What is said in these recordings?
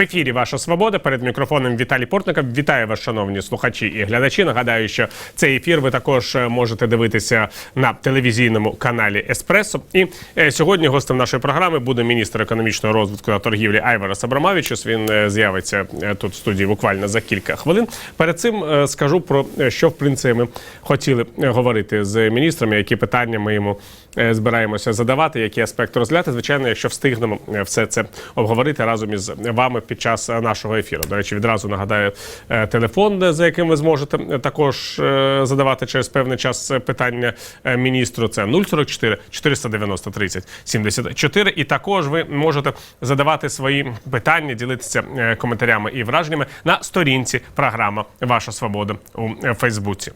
Ефірі Ваша Свобода перед мікрофоном Віталій Портников. Вітаю вас, шановні слухачі і глядачі. Нагадаю, що цей ефір ви також е, можете дивитися на телевізійному каналі Еспресо. І е, сьогодні гостем нашої програми буде міністр економічного розвитку та торгівлі Айварас Абрамавічус. Він е, з'явиться тут в студії буквально за кілька хвилин. Перед цим скажу про що в принципі ми хотіли говорити з міністром, які питання ми йому збираємося задавати, які аспекти розглядати. Звичайно, якщо встигнемо все це обговорити разом із вами під час е, нашого ефіру. До речі, відразу нагадаю е, телефон, е, за яким ви зможете також задавати через певний час питання міністру. Це 044 490 30 74. І також ви можете задавати свої питання, ділитися коментарями і враженнями на сторінці програма Ваша Свобода у Фейсбуці.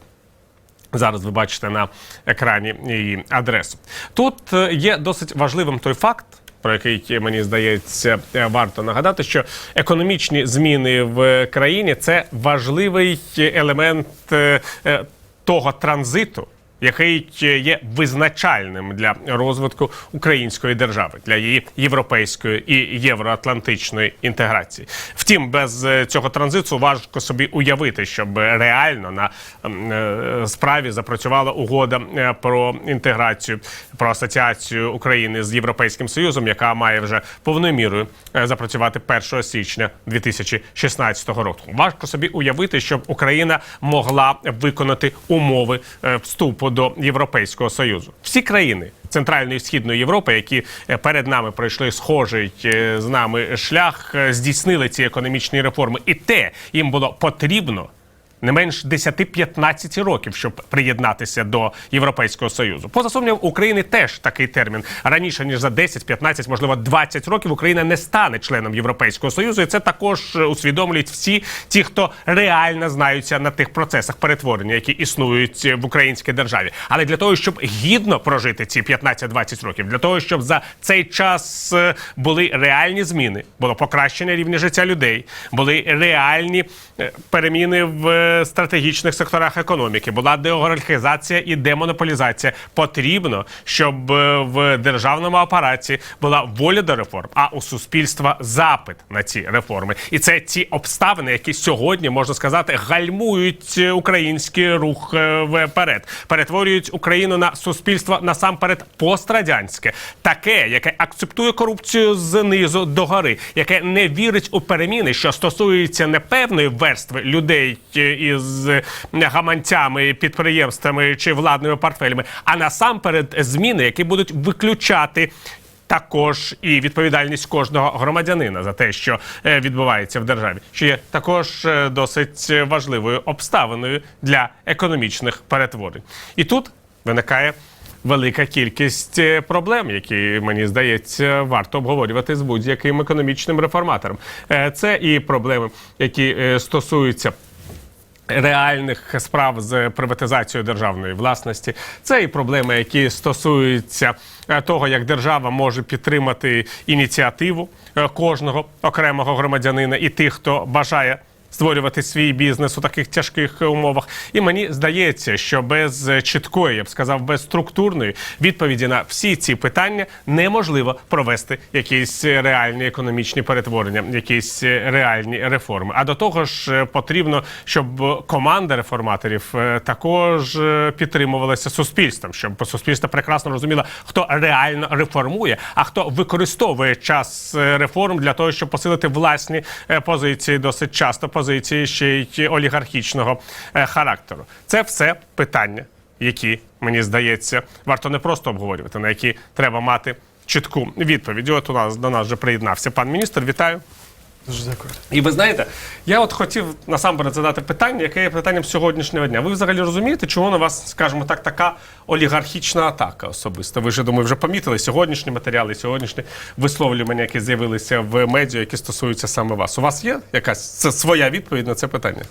Зараз ви бачите на екрані її адресу. Тут є досить важливим той факт. Про який мені здається е, варто нагадати, що економічні зміни в країні це важливий елемент е, е, того транзиту, Який є визначальним для розвитку української держави, для її європейської і євроатлантичної інтеграції. Втім, без е, цього транзиту важко собі уявити, щоб реально на е, справі запрацювала угода е, про інтеграцію, про асоціацію України з Європейським Союзом, яка має вже повною мірою е, запрацювати 1 січня 2016 року. Важко собі уявити, щоб Україна могла виконати умови е, вступу до Європейського союзу. Всі країни Центральної і Східної Європи, які е, перед нами пройшли схожий е, з нами шлях, е, здійснили ці економічні реформи, і те їм було потрібно. Не менш 10-15 років, щоб приєднатися до Європейського союзу. Поза сумнівом, у України теж такий термін раніше ніж за 10, 15, можливо, 20 років Україна не стане членом Європейського союзу, і це також е, усвідомлюють всі ті, хто реально знаються на тих процесах перетворення, які існують е, в українській державі. Але для того, щоб гідно прожити ці 15-20 років, для того, щоб за цей час е, були реальні зміни, було покращення рівня життя людей, були реальні переміни в стратегічних секторах економіки, була деолігархізація і демонополізація. Потрібно, щоб е, в державному апараті була воля до реформ, а у суспільства запит на ці реформи. І це ті обставини, які сьогодні можна сказати гальмують український рух е, вперед, перетворюють Україну на суспільство насамперед пострадянське, таке, яке акцептує корупцію знизу до гори, яке не вірить у переміни, що стосується не певної верстви людей е, із гаманцями, підприємствами чи владними портфелями, а насамперед зміни, які будуть виключати. Також і відповідальність кожного громадянина за те, що е, відбувається в державі, що є також е, досить важливою обставиною для економічних перетворень. І тут виникає велика кількість е, проблем, які мені здається варто обговорювати з будь-яким економічним реформатором. Е, Це і проблеми, які е, стосуються реальних справ з приватизацією державної власності. Це і проблеми, які стосуються е, того, як держава може підтримати ініціативу е, кожного окремого громадянина і тих, хто бажає. Створювати свій бізнес у таких тяжких умовах, і мені здається, що без чіткої, я б сказав, без структурної відповіді на всі ці питання неможливо провести якісь реальні економічні перетворення, якісь реальні реформи. А до того ж, е, потрібно, щоб команда реформаторів е, також е, підтримувалася суспільством, щоб суспільство прекрасно розуміло, хто реально реформує, а хто використовує час реформ для того, щоб посилити власні позиції, досить часто позиції ще й олігархічного е, характеру. Це все питання, які мені здається, варто не просто обговорювати, на які треба мати чітку відповідь. От у нас до нас вже приєднався пан міністр. Вітаю. Дуже дякую. І ви знаєте, я от хотів насамперед задати питання, яке є питанням сьогоднішнього дня. Ви взагалі розумієте, чому на вас, скажімо так, така олігархічна атака особисто? Ви ж я думаю, вже помітили сьогоднішні матеріали, сьогоднішні висловлювання, які з'явилися в медіа, які стосуються саме вас. У вас є якась це своя відповідь на це питання?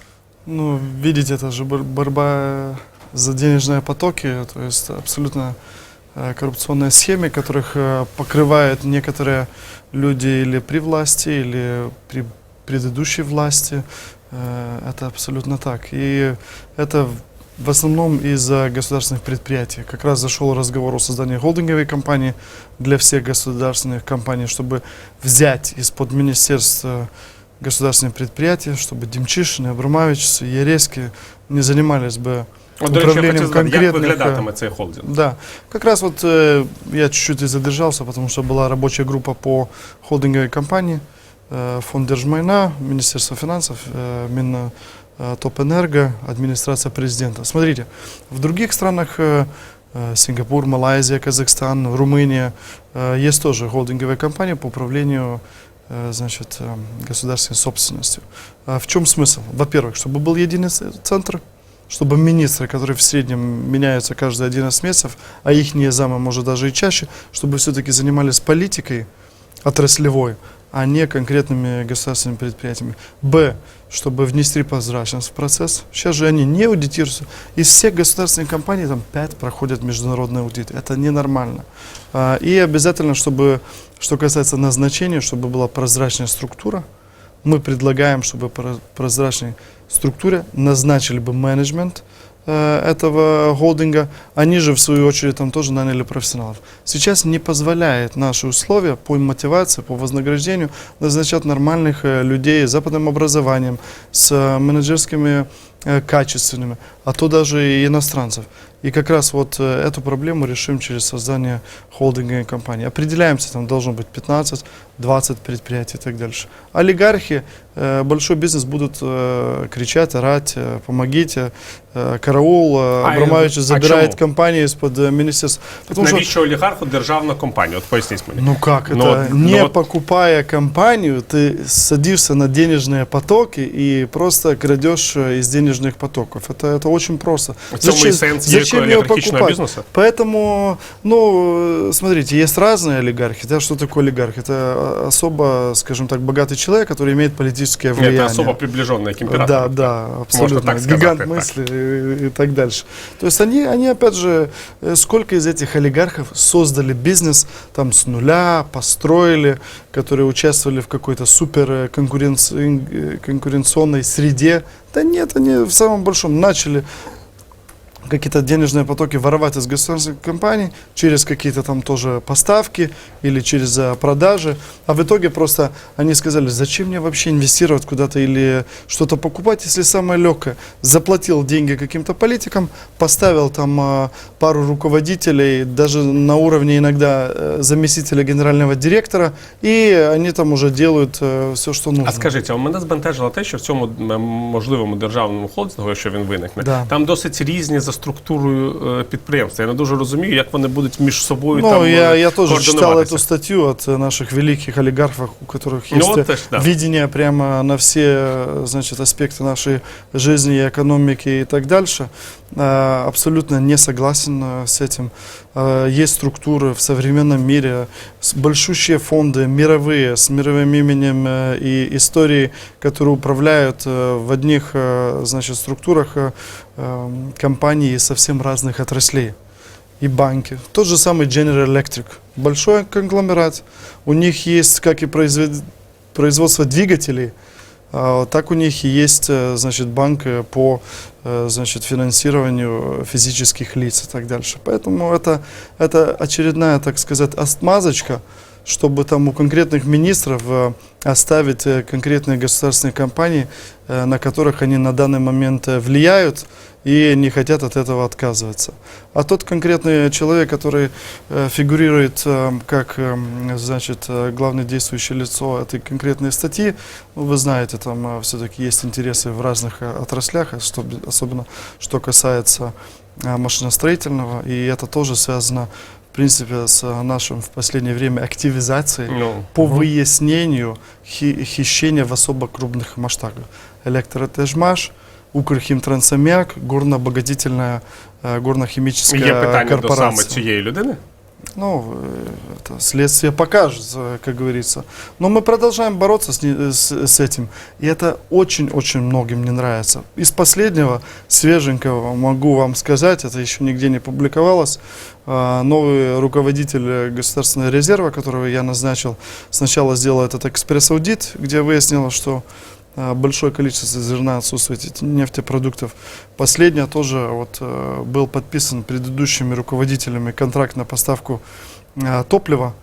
Ну, видите, это же бор- борьба за денежные потоки, то есть абсолютно э, Коррупционные схемы, которых э, покрывают некоторые люди или при власти, или при предыдущей власти. Э, Это абсолютно так. И это в- основном из-за государственных предприятий. Как раз зашел разговор о создании холдинговой компании для всех государственных компаний, чтобы взять из-под министерства государственные предприятия, чтобы Демчишин, Абрамович, Ерейский не занимались бы От, до речі, я управлением хотів знати, як конкретных... э, виглядатиме цей холдинг? Да, как раз вот э, я чуть-чуть и задержался, потому что была рабочая группа по холдинговой компании, э, фонд Держмайна, Министерство финансов, э, Мин э, Топэнерго, администрация президента. Смотрите, в других странах э, э, Сингапур, Малайзия, Казахстан, Румыния э, есть тоже холдинговые компании по управлению значит, государственной собственностью. А в чем смысл? Во-первых, чтобы был единый центр, чтобы министры, которые в среднем меняются каждые 11 месяцев, а их замы, может, даже и чаще, чтобы все-таки занимались политикой отраслевой, а не конкретными государственными предприятиями. Б, чтобы внести прозрачность в процесс. Сейчас же они не аудитируются. Из всех государственных компаний там 5 проходят международный аудит. Это ненормально. А, И обязательно, чтобы, что касается назначения, чтобы была прозрачная структура, мы предлагаем, чтобы про- прозрачной структуре назначили бы менеджмент э, этого холдинга, они же в свою очередь там тоже наняли профессионалов. Сейчас не позволяет наши условия по мотивации, по вознаграждению назначать нормальных э, людей с западным образованием, с э, менеджерскими качественными, а то даже и иностранцев. И как раз вот эту проблему решим через создание холдинговой компании. Определяемся, там должно быть 15-20 предприятий и так дальше. Олигархи, большой бизнес будут э, кричать, орать, э, помогите, э, караул, э, А, Абрамович а забирает чему? компанию из-под э, министерства. Потому что Навіщо олігарху державна компанія? От поясніть мені. ну как Ну это? вот, ну не вот. покупая компанию, ты садишься на денежные потоки и просто крадешь э, из денежных потоков. Это, это очень просто. В цьому і сенс є зачем его олігархічного покупать? бізнесу? Поэтому, ну, э, смотрите, есть разные олигархи. Да, что такое олигарх? Это э, особо, скажем так, богатый человек, который имеет политическое Ні, влияние. Це особо приближена к імператору. Да, да, абсолютно. так сказать, Гигант так. мысли и, и так дальше. То есть они, они, опять же, э, сколько из этих олигархов создали бизнес там с нуля, построили, которые участвовали в какой-то супер э, конкуренци- э, конкуренционной среде. Да нет, они в самом большом начали какие-то денежные потоки воровать из государственных компаний через какие-то там тоже поставки или через э, продажи. А в итоге просто они сказали, зачем мне вообще инвестировать куда-то или что-то покупать, если самое легкое. Заплатил деньги каким-то политикам, поставил там э, пару руководителей, даже на уровне иногда э, заместителя генерального директора, и они там уже делают все, что нужно. А скажіть, а мене збентежило те, що в цьому м, можливому державному холдингу, якщо він виникне, Да. там досить різні за структурою е, підприємства. Я не дуже розумію, як вони будуть між собою Ну, там я, е, я тоже читал координуватися. эту статью от э, наших великих олигархов, у которых Ну, есть вот э, тоже, да. видение прямо на все э, значит, аспекты нашей жизни, экономики и так дальше. Э, Абсолютно не согласен э, с этим. Э, Есть структуры в современном мире, с- большущие фонды мировые, с мировым именем э, и историей, которые управляют э, в одних э, значит, структурах э, э, компаний из совсем разных отраслей и банки. Тот же самый General Electric. Большой конгломерат. У них есть, как и производство двигателей, а, так у них и есть, э, значит, банк э, по, э, значит, финансированию физических лиц и так дальше. Поэтому это, это очередная, так сказать, отмазочка, чтобы там у конкретных министров э, оставить э, конкретные государственные компании, э, на которых они на данный момент влияют и не хотят от этого отказываться. А тот конкретный человек, который фигурирует как, значит, главное действующее лицо этой конкретной статьи, ну, вы знаете, там все-таки есть интересы в разных отраслях, особенно что касается машиностроительного, и это тоже связано, принципе, с э, нашим в последнее время активизацией Ну, по выяснению хи- хищения в особо крупных масштабах. Электротежмаш, Укрхимтрансамиак, горно-обогатительная э, горно-химическая є питання до корпорация. саме цієї людини. Ну, э, это следствие покажет, как говорится. Но мы продолжаем бороться с, с, с этим. И это очень-очень многим не нравится. Из последнего, свеженького, могу вам сказать, это еще нигде не публиковалось, а, новый руководитель Государственного резерва, которого я назначил, сначала сделал этот экспресс-аудит, где выяснилось, что большое количество зерна отсутствует нефтепродуктов. Последнее тоже вот, э, был подписан предыдущими руководителями контракт на поставку а, топлива.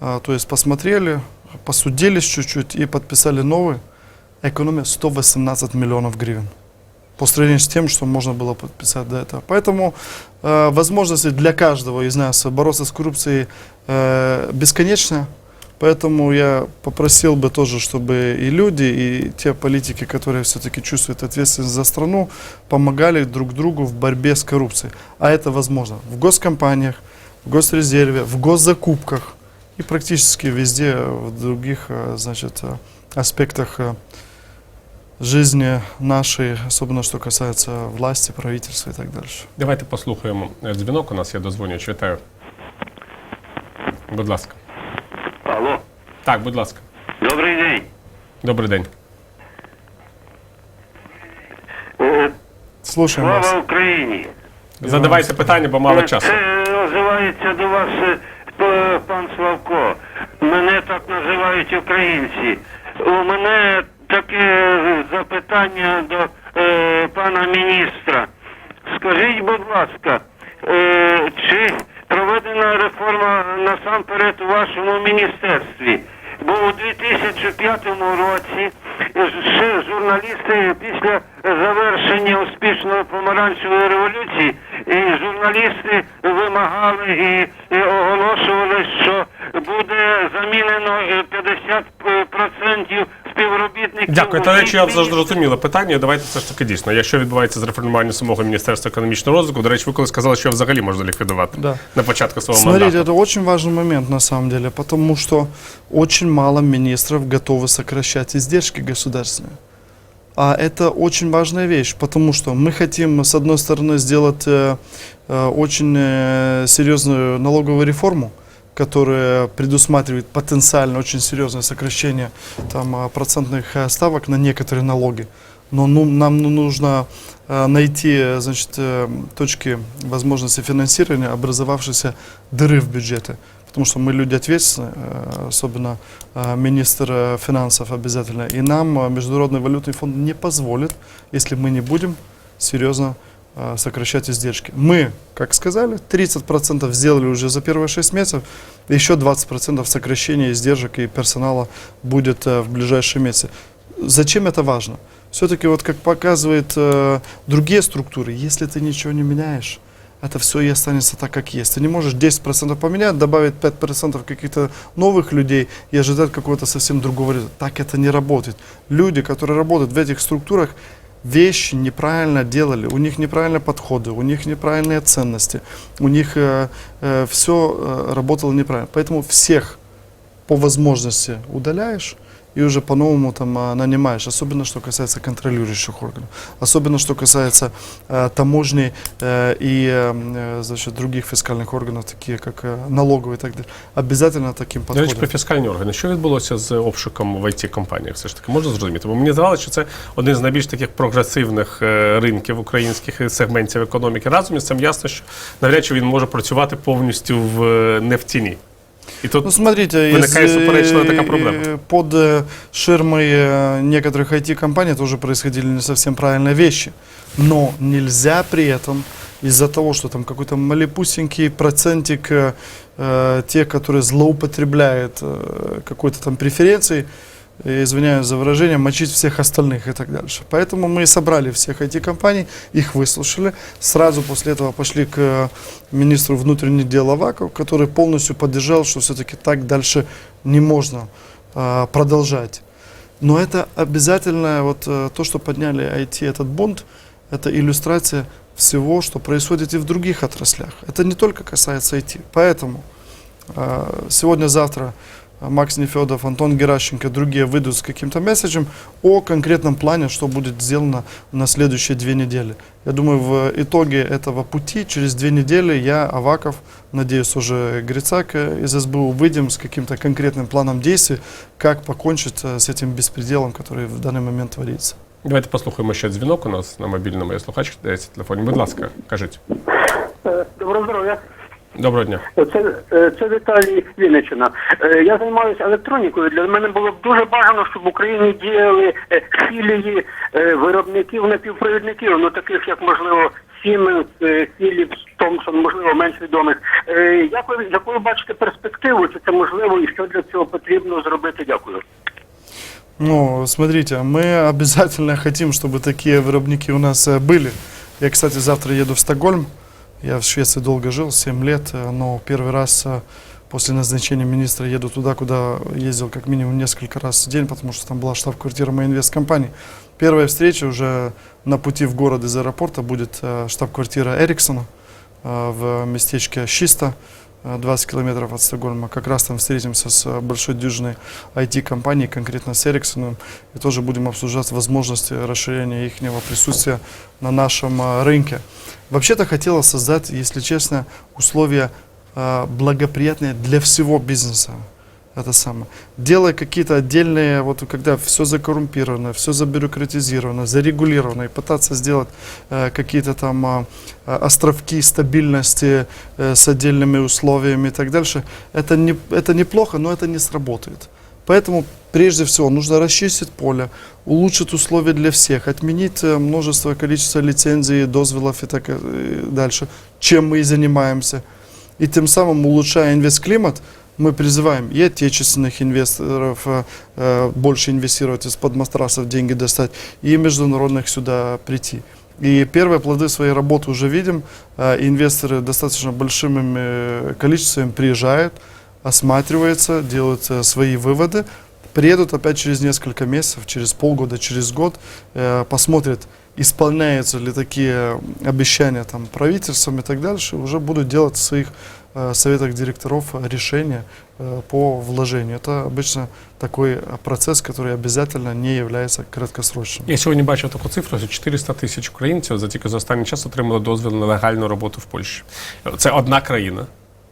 А, То есть посмотрели, посудились чуть-чуть и подписали новый экономия 118 миллионов гривен по сравнению с тем, что можно было подписать до этого. Поэтому э, возможности для каждого из нас бороться с коррупцией э, бесконечны. Поэтому я попросил бы тоже, чтобы и люди, и те политики, которые все-таки чувствуют ответственность за страну, помогали друг другу в борьбе с коррупцией. А это возможно в госкомпаниях, в госрезерве, в госзакупках и практически везде в других э, значит, э, аспектах э, жизни нашей, особенно что касается власти, правительства и так дальше. Давайте послухаємо е, дзвінок. У нас є дозвонювач. Вітаю. Будь ласка. Так, будь ласка. добрий день. Добрий день. Е, Слушаем вас. Слава Україні! Задавайте питання, бо мало Е, часу. Це називається до вас е, п- пан Славко. Мене так називають українці. У мене таке запитання до е, пана міністра. Скажіть, будь ласка, е, чи проведена реформа насамперед у вашому міністерстві? Бо у 2005 році журналісти після завершення успішної помаранчевої революції, і журналісти вимагали і, і оголошували, що буде замінено е, 50% співробітників. Дякую. Та у речі, я всіх завжди зрозуміла питання. Давайте все ж таки дійсно. Якщо відбувається з реформуванням самого міністерства економічного розвитку, до речі, ви коли сказали, що взагалі можна ліквідувати Да. на початку свого Смотрите, мандату. это очень важный момент на самом деле, потому что очень мало министров готовы сокращать издержки Государственные. А это очень важная вещь, потому что мы хотим, с одной стороны, сделать э, э, очень э, серьезную налоговую реформу, которая предусматривает потенциально очень серьезное сокращение там, э, процентных ставок на некоторые налоги. Но ну, нам ну, нужно э, найти значит, э, точки возможности финансирования образовавшейся дыры в бюджете. Потому что мы люди ответственные, э, особенно э, министр э, финансов обязательно. И нам Международный валютный фонд не позволит, если мы не будем серьезно сокращать издержки. Мы, как сказали, 30% сделали уже за первые 6 месяцев, еще 20% сокращения издержек и персонала будет в ближайшие месяцы. Зачем это важно? Все-таки вот как показывают э, другие структуры, если ты ничего не меняешь, это все и останется так, как есть. Ты не можешь 10% поменять, добавить 5% каких-то новых людей и ожидать какого-то совсем другого результата. Так это не работает. Люди, которые работают в этих структурах, вещи неправильно делали, у них неправильные подходы, у них неправильные ценности, у них все работало неправильно. Поэтому всех по возможности удаляешь и уже по-новому там а, нанимаешь, особенно что касается контролирующих органов, особенно что касается э, таможни э, и э, значит, других фискальных органов, такие как э, налоговые и так далее. Обязательно таким До речі, подходом. про фіскальні органи. Що відбулося з обшуком в it компаніях Все ж таки можна зрозуміти? Бо мені здавалося, що це один з найбільш таких прогресивних е, ринків українських і сегментів економіки. Разом із цим ясно, що навряд чи він може працювати повністю в е, не в тіні. І тут Ну, смотрите, Виникає из, суперечна така э, проблема. под э, ширмой э, некоторых IT-компаний тоже происходили не совсем правильные вещи. Но нельзя при этом из-за того, что там какой-то малепусенький процентик э, тех, которые злоупотребляют э, какой-то там преференцией, извиняюсь за выражение, мочить всех остальных и так дальше. Поэтому мы собрали всех IT-компаний, их выслушали, сразу после этого пошли к э, министру внутренних дел Аваков, который полностью поддержал, что все-таки так дальше не можно э, продолжать. Но это обязательно, вот э, то, что подняли IT этот бонд, это иллюстрация всего, что происходит и в других отраслях. Это не только касается IT. Поэтому э, сегодня-завтра Макс Нефедов, Антон Геращенко, другие выйдут с каким-то месседжем о конкретном плане, что будет сделано на следующие две недели. Я думаю, в итоге этого пути, через две недели, я, Аваков, надеюсь, уже Грицак э, из СБУ, выйдем с каким-то конкретным планом действий, как покончить э, с этим беспределом, который в данный момент творится. давайте послухаємо ще дзвінок у нас на мобільному. Є слухач, дається телефоні. Будь ласка, кажіть. Е, Доброго здоров'я. Доброго дня. Це, е, це Віталій Вінниччина. Е, Я займаюся електронікою. Для мене було б дуже бажано, щоб в Україні діяли е, філії е, виробників напівпровідників, ну таких як можливо Siemens, е, Philips, Thomson, можливо, менш відомих. Е, Як ви яку ви бачите перспективу? Чи це можливо і що для цього потрібно зробити? Дякую. Ну, смотрите, мы обязательно хотим, чтобы такие виробники у нас э, были. Я, кстати, завтра еду в Стокгольм. Я в Швеции долго жил, 7 лет, э, но первый раз э, после назначения министра еду туда, куда ездил как минимум несколько раз в день, потому что там была штаб-квартира моей инвесткомпании. Первая встреча уже на пути в город из аэропорта будет э, штаб-квартира Эриксона в местечке Шиста, 20 километров от Стокгольма. Как раз там встретимся с э, большой дюжиной IT-компаний, конкретно с Эриксоном, и тоже будем обсуждать возможности расширения их присутствия на нашем э, рынке. Вообще-то хотела создать, если честно, условия э, благоприятные для всего бизнеса. Это самое. Делая какие-то отдельные, вот когда все закоррумпировано, все забюрократизировано, зарегулировано, и пытаться сделать э, какие-то там а, островки стабильности э, с отдельными условиями и так дальше, это, не, это неплохо, но это не сработает. Поэтому прежде всего нужно расчистить поле, улучшить условия для всех, отменить э, множество количества лицензий, дозволов и так э, дальше, чем мы и занимаемся. И тем самым, улучшая инвестклимат, мы призываем и отечественных инвесторов э, э, больше инвестировать из-под матрасов деньги достать, и международных сюда прийти. И первые плоды своей работы уже видим. Э, Инвесторы достаточно большим ими, э, количеством приезжают, осматриваются, делают свои выводы, приедут опять через несколько месяцев, через полгода, через год, посмотрят, исполняются ли такие обещания там, правительством и так дальше, уже будут делать своих советах директоров решения э, по вложению. Это обычно такой э, процесс, который обязательно не является краткосрочным. Я сьогодні бачив таку цифру, що 400 тисяч українців за тільки за останній час отримали дозвіл на легальну роботу в Польщі. Це одна країна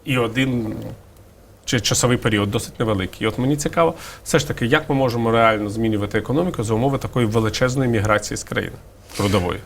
і один чи часовий період досить невеликий. І от мені цікаво, все ж таки, як ми можемо реально змінювати економіку за умови такої величезної міграції з країни трудової.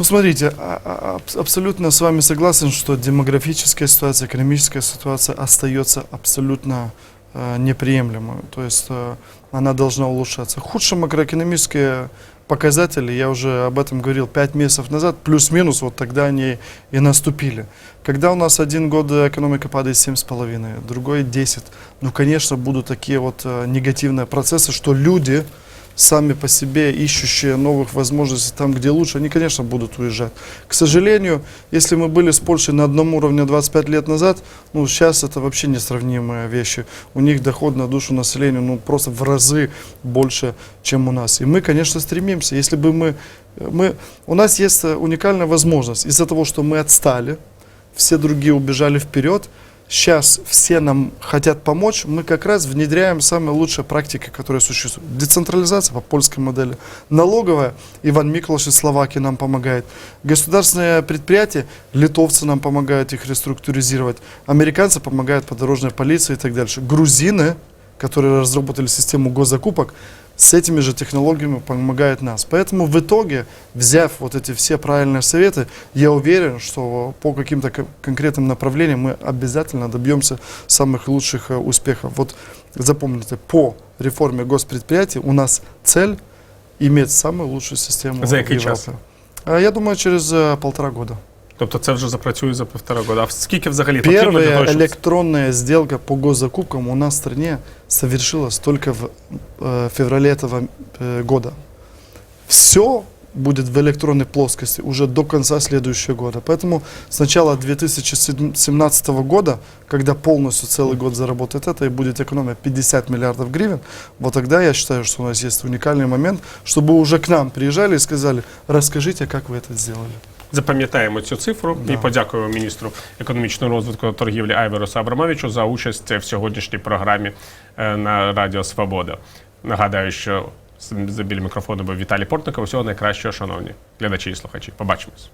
Ну, смотрите, а- а- абс- абсолютно с вами согласен, что демографическая ситуация, экономическая ситуация остается абсолютно э, неприемлемой. То есть э, она должна улучшаться. Худшие макроэкономические показатели, я уже об этом говорил 5 месяцев назад, плюс-минус, вот тогда они и наступили. Когда у нас один год экономика падает 7,5, другой 10, ну, конечно, будут такие вот э, негативные процессы, что люди, сами по себе ищущие новых возможностей там, где лучше, они, конечно, будут уезжать. К сожалению, если мы были с Польшей на одном уровне 25 лет назад, ну, сейчас это вообще несравнимые вещи. У них доход на душу населения, ну, просто в разы больше, чем у нас. И мы, конечно, стремимся. Если бы мы, мы... У нас есть э, уникальная возможность. Из-за того, что мы отстали, все другие убежали вперед, сейчас все нам хотят помочь, мы как раз внедряем самые лучшие практики, которые существуют. Децентрализация по польской модели, налоговая, Иван Миклаш из Словакии нам помогает, государственные предприятия, литовцы нам помогают их реструктуризировать, американцы помогают по дорожной полиции и так дальше. Грузины, которые разработали систему госзакупок, с этими же технологиями помогают нас. Поэтому в итоге, взяв вот эти все правильные советы, я уверен, что по каким-то кон- конкретным направлениям мы обязательно добьемся самых лучших э, успехов. Вот запомните, по реформе госпредприятий у нас цель иметь самую лучшую систему За Европе. час? Я думаю, через э, полтора года. Тобто це вже запрацює за півтора року. А скільки взагалі потрібно для Первая того, щоб... электронная сделка по госзакупкам у нас в стране совершилась только в э, феврале этого э, года. Все будет в электронной плоскости уже до конца следующего года. Поэтому с начала 2017 года, когда полностью целый год заработает это и будет экономия 50 миллиардов гривен, вот тогда я считаю, что у нас есть уникальный момент, чтобы уже к нам приезжали и сказали, расскажите, как вы это сделали. запам'ятаємо цю цифру да. і подякуємо міністру економічного розвитку та торгівлі Айверосу Абрамовичу за участь в сьогоднішній програмі е, на Радіо Свобода. Нагадаю, що за біля мікрофону був Віталій Портников. Усього найкращого, шановні глядачі і слухачі. Побачимось.